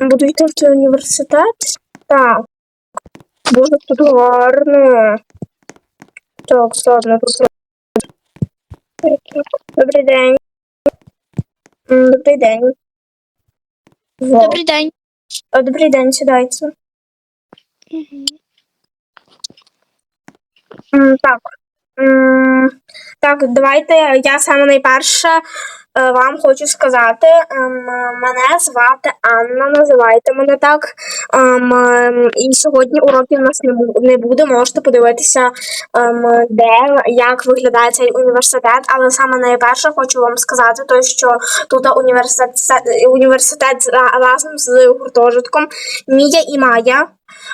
буду йти в той університет. Так. Боже, тут гарно. Так, ладно, тут. Добрий день. Добрий день. Во. Добрий день. О, Добрий день, сідайте. М, Так. Так, давайте я саме найперше е, вам хочу сказати. ем, Мене звати Анна, називайте мене так. Ем, ем, І сьогодні уроків у нас не буде. Можете подивитися, де як виглядає цей університет. Але саме найперше хочу вам сказати, то що тут університет університет з- разом з гуртожитком Мія і Майя.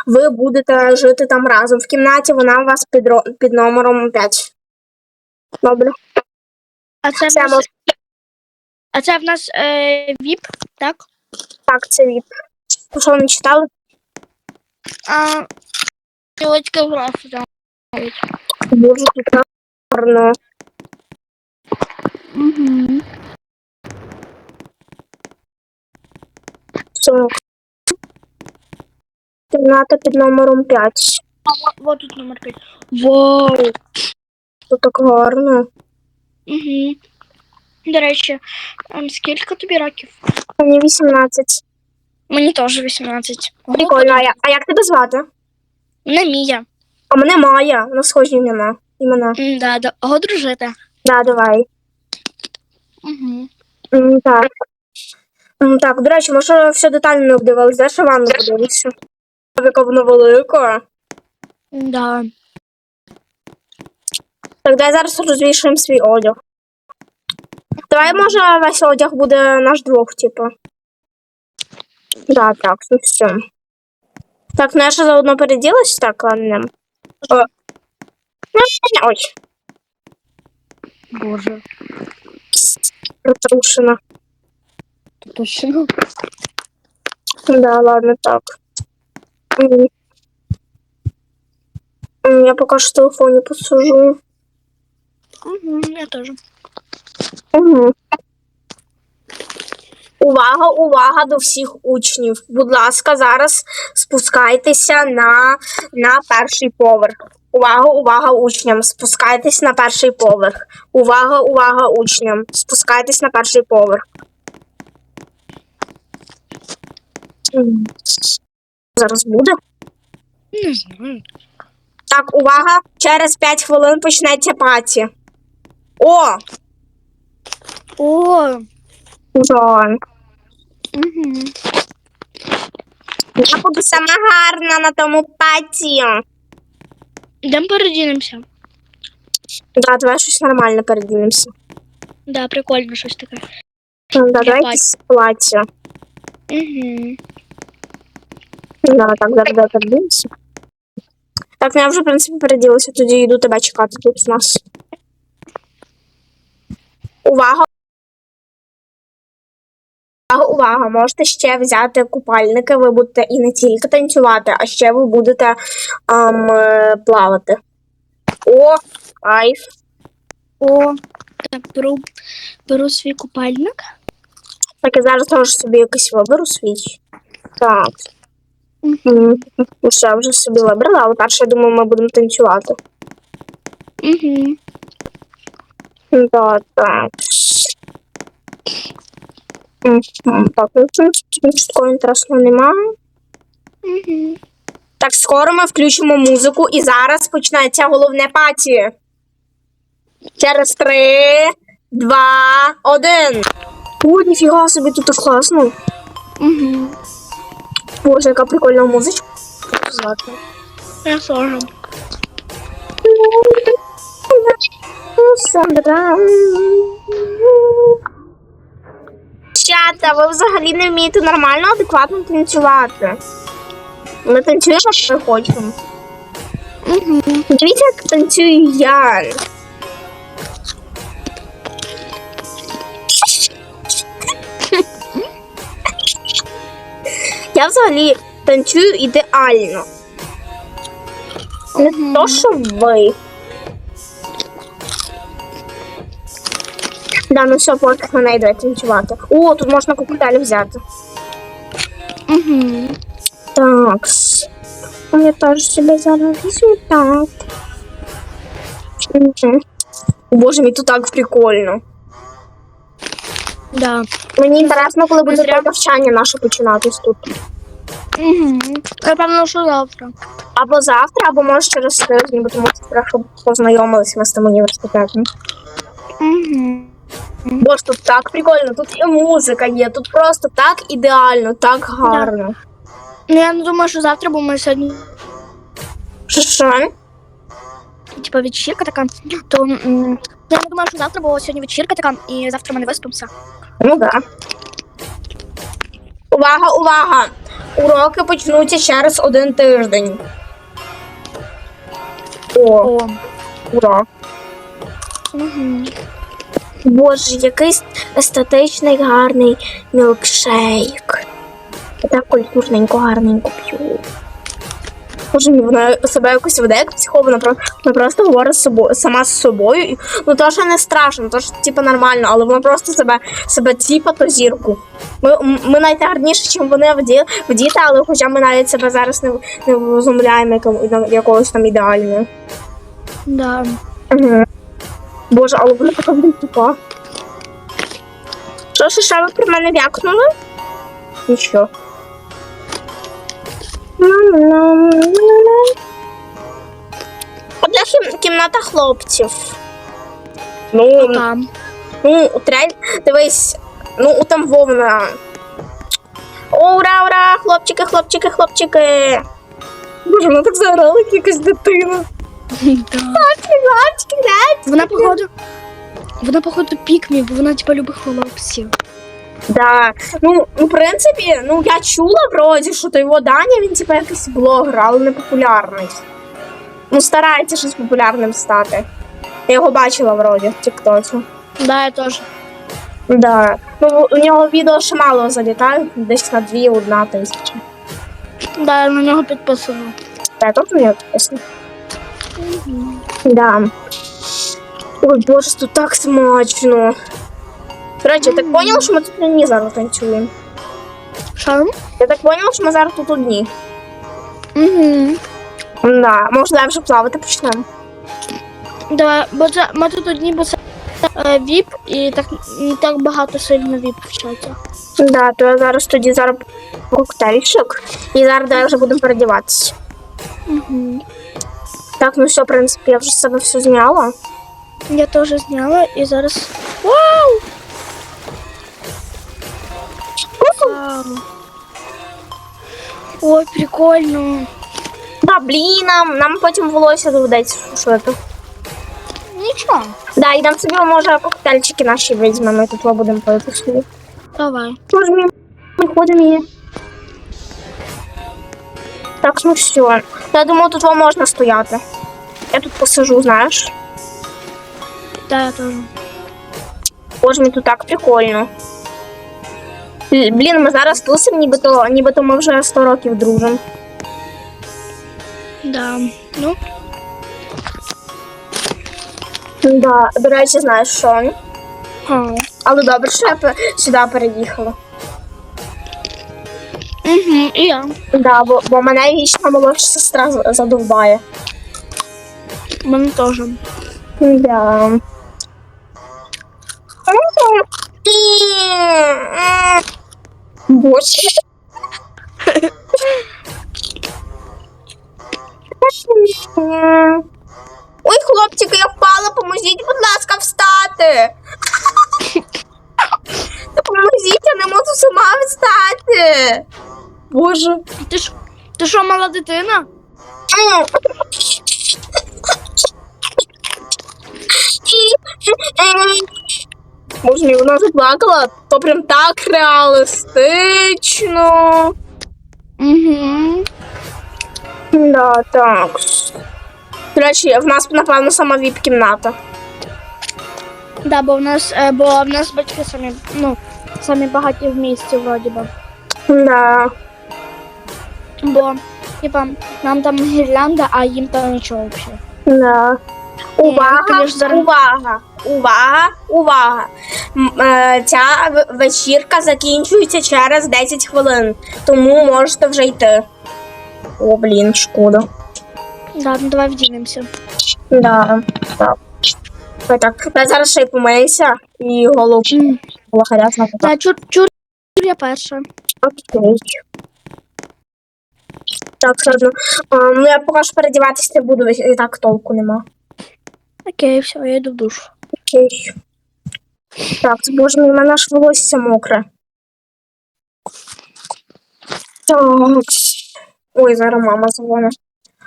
Ви будете жити там разом в кімнаті. Вона у вас під, ро- під номером 5. Добре. А це в Це нас, мож- а це в нас е, ВІП, так? Так, це віп. Ви не читали? А Тілочка графу там. Тут гарно. Угу. Все. Кімната під номером 5. Вот тут номер 5. Вау. Тут так гарно. Угу. До речі, ем, скільки тобі років? Мені 18. Мені теж 18. Прикольно. А, я- а як тебе звати? Не Мія. А мене Майя. У нас схожі імена. Імена. М, Да, да. Ого, дружити. Да, давай. Угу. М, Так. М, Так, до речі, ми ще все детально не обдивилися. Де ще ванну подивитися? Яка вона велика. Да. Так, дай зараз розвішуємо свій одяг. Давай, може, весь одяг буде наш двох, типу. Да, так, ну все. Так, ну я ще заодно переділась, так, ладно. О. Ну, Ой, Боже. розрушена. Точно. Да, ладно, так. Я поки що в телефоні посужу. Угу, я теж. Угу. Увага, увага до всіх учнів. Будь ласка, зараз спускайтеся на, на перший поверх. Увага, увага учням. Спускайтесь на перший поверх. Увага, увага учням. Спускайтесь на перший поверх. Зараз буде. Не знаю. Так, увага. Через 5 хвилин почнеться паті. О! О. Жон. Угу. Я буду сама гарна на тому паті. Йдемо передінемося. Да, давай щось нормально передінемося. Да, прикольно щось таке. Да, давай паті. плаття. Угу. Да, так, зараз передінемося. Так, ну я вже, в принципі, переділася, тоді йду тебе чекати тут у нас. Увага! Увага, увага! Можете ще взяти купальники, ви будете і не тільки танцювати, а ще ви будете ам, е, плавати. О, кайф. О. Так, беру, беру свій купальник. Так, я зараз теж собі якийсь виберу свій. Так. Все, я вже собі вибрала, але перше, я думаю, ми будемо танцювати. Угу. Да, так. Так, ну такого інтересного немає. Угу. Так, скоро ми включимо музику і зараз почнеться головне паті. Через три, два, один. О, ніфіга собі тут так класно. Угу. Боже, яка прикольна музичка. Показати. Я теж. Сандра. Чата, ви взагалі не вмієте нормально, адекватно танцювати. Ми танцюємо, як ми хочемо. Дивіться, як танцюю я. Я взагалі танцюю ідеально. Не Мгм. то, що ви. Да, ну все, поки мене йде танцювати. О, тут можна коктейль взяти. Угу. Так. Я теж себе зараз візьму так. Мгм. Боже, мені тут так прикольно. Да. Мені інтересно, коли буде Зря. навчання наше починатись тут. Угу. Напевно, що завтра. Або завтра, або може через тиждень, бо тому що щоб познайомилися ми з тим університетом. Угу. Боже, тут так прикольно, тут і музика є, тут просто так ідеально, так гарно. Ну, я не думаю, що завтра, бо ми сьогодні, Що що? типа, вечірка така, то м, я не думаю, що завтра, бо сьогодні вечірка така, і завтра ми не виспимося. Ну да. Увага, увага! Уроки почнуться через один тиждень. О, О. ура. Угу. Боже, якийсь естетичний гарний мілкшейк. Я так культурненько, гарненько п'ю. Мені вона себе якось веде, як психо, вона, просто говорить з собою, сама з собою. І, ну то, що не страшно, то що типу, нормально, але вона просто себе, себе тіпа то зірку. Ми, ми навіть гарніше, ніж вони в, ді, в діти, але хоча ми навіть себе зараз не, не возумляємо якому- якогось там ідеального. Да. Угу. Боже, але вона така блін тупа. Що, що ви про мене вякнули? Нічого. Одна кім- кімната хлопців. Ну, Там. ну, у трель, дивись, ну, у там вовна. Ура, ура, хлопчики, хлопчики, хлопчики. Боже, вона так заграла, як якась дитина. Да. Хлопчики, хлопчики, Вона, походу, вона, походу, пікмі, бо вона, типа, любить хлопців. Да. Ну, ну, в принципі, ну я чула вроді, що той його Даня, він типа якийсь блогер, але не популярний. Ну, старається щось популярним стати. Я його бачила вроді в Тіктоці. Да, я теж. Да. Ну, у нього відео ще мало залітають, десь на дві, одна тисяча. Да, я на нього. Та я теж на нього підписана. Да. Ой, боже, тут так смачно. До речі, я так поняла, що ми тут одні зараз танцюємо. Що? Я так поняла, що ми зараз тут одні. Угу. Да, давай вже плавати почнемо. Давай, бо це ми тут одні, бо це е, віп, і так не так багато сильно віп вчаться. Да, то я зараз тоді зараз коктейльчик. І зараз давай вже будемо передіватися. Угу. Так, ну все, в принципі, я вже з себе все зняла. Я теж зняла і зараз. Вау! Ой, прикольно. Да, блін, нам, нам потім волосся доведеться сушити. Нічого. Да, і нам собі може коктейльчики наші візьмемо, і тут будемо пити собі. Давай. Може, ми виходимо і... Так, ну все. Я думаю, тут вам можна стояти. Я тут посижу, знаєш. Да, я теж. Боже, мені тут так прикольно. Блін, ми зараз тусимо, нібито, нібито ми вже 100 років дружимо. Да. Ну, Да, до речі, знаєш що? а. Але добре, що я пе- сюди переїхала. Угу, і я. Да, бо, бо мене вічна молодша сестра з- задовбає. Мене теж. Да. Боже. Ой, хлопчики, я впала, поможіть, будь ласка, встати. Допоможіть, я не можу сама встати. Боже. Ти ж ти що, мала дитина? Боже мій, вона заплакала, то прям так реалістично. Угу. Да, так. До речі, в нас, напевно, сама віп-кімната. Да, бо в нас, е, бо в нас батьки самі, ну, самі багаті в місті, вроді би. Да. Бо, типа, нам там гірлянда, а їм там нічого взагалі. Да. Увага, ти ж зараз- увага, увага, увага. Е, Ця вечірка закінчується через 10 хвилин, тому можете вже йти. О, блін, шкода. Да, ну давай вдінемося. Да, так. Ой, так, я зараз ще й помиюся і голову М. гарячна. Да, чур, чур, я перша. Окей. Так, ладно. А, ну я поки що передіватися не буду, і так толку нема. Окей, все, я йду в душ. Окей. Так, боже мій, в мене аж волосся мокре. Так. Ой, зараз мама дзвонить.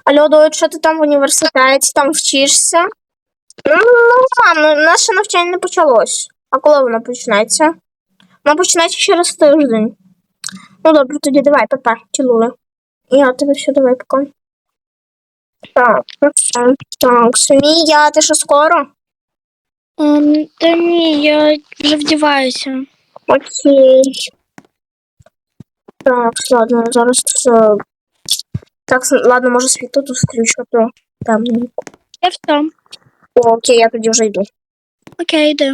Алло, дочь, що ти там в університеті, там вчишся? Ну, ну, мам, ну, наше навчання не почалось. А коли воно почнеться? Воно почнеться через тиждень. Ну добре, тоді давай, папа, цілую. Я тебе все, давай, пока. Так, так, так, Софія, ти що скоро? Ем, та ні, я вже вдіваюся. Окей. Так, ладно, зараз все. Так, ладно, може світло тут включу, а то там. Я все. О, окей, я тоді вже йду. Окей, йди.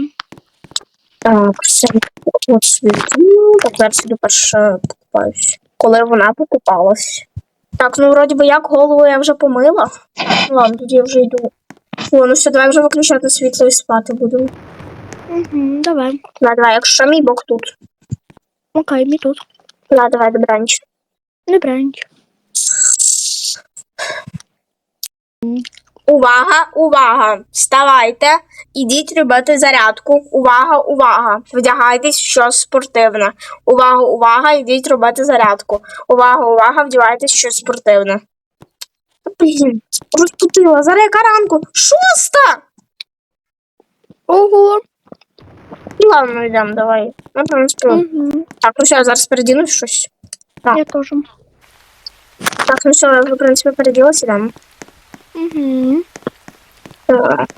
Так, все. От світло. Так, зараз іду перше покупаюсь. Коли вона покупалась. Так, ну вроді би як голову я вже помила. Ладно, тоді я вже йду. О, ну все, давай вже виключати світло і спати буду. Угу, давай. Да, давай, якщо мій бок тут. Окей, ми тут. Да, давай, добраніч. Не. Увага, увага! Вставайте, ідіть робити зарядку. Увага, увага! Вдягайтесь в щось спортивне. Увага, увага, ідіть робити зарядку. Увага, увага, вдягайтесь в щось спортивне. Блін, розпутила. Зараз яка ранку? Шоста! Ого. Ладно, йдемо, давай. Ну, принципі, Угу. Так, ну все, я зараз передіну щось. Так. Я теж. Так, ну все, я в принципі, переділася, йдемо. Угу. Так.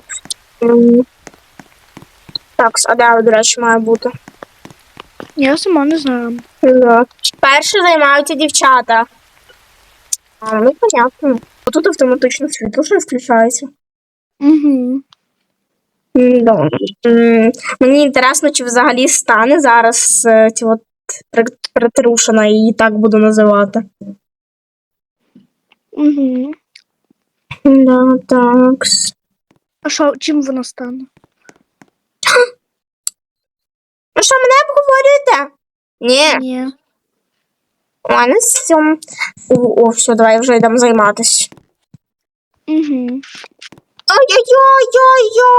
М. Так, а де, до речі, має бути? Я сама не знаю. Да. Перше займаються дівчата. А, ну, понятно. Тут автоматично світло ще включається. Угу. Да. Мені інтересно, чи взагалі стане зараз е, ці от притрушена, її так буду називати. Угу. Да, так. А що, чим вона стане? Ну що, мене обговорюєте? Ні, Ні. Мене з цим. О, о, все, давай вже йдемо займатися. Угу.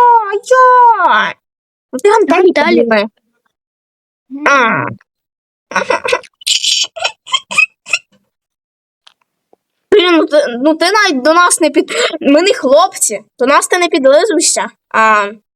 Ой-ой-ой-ой-ой-ой! Ти гантелі Гантелі. підніми. А. Блін, ну ти, ну ти навіть до нас не під. Ми не хлопці, до нас ти не підлизуйся. А,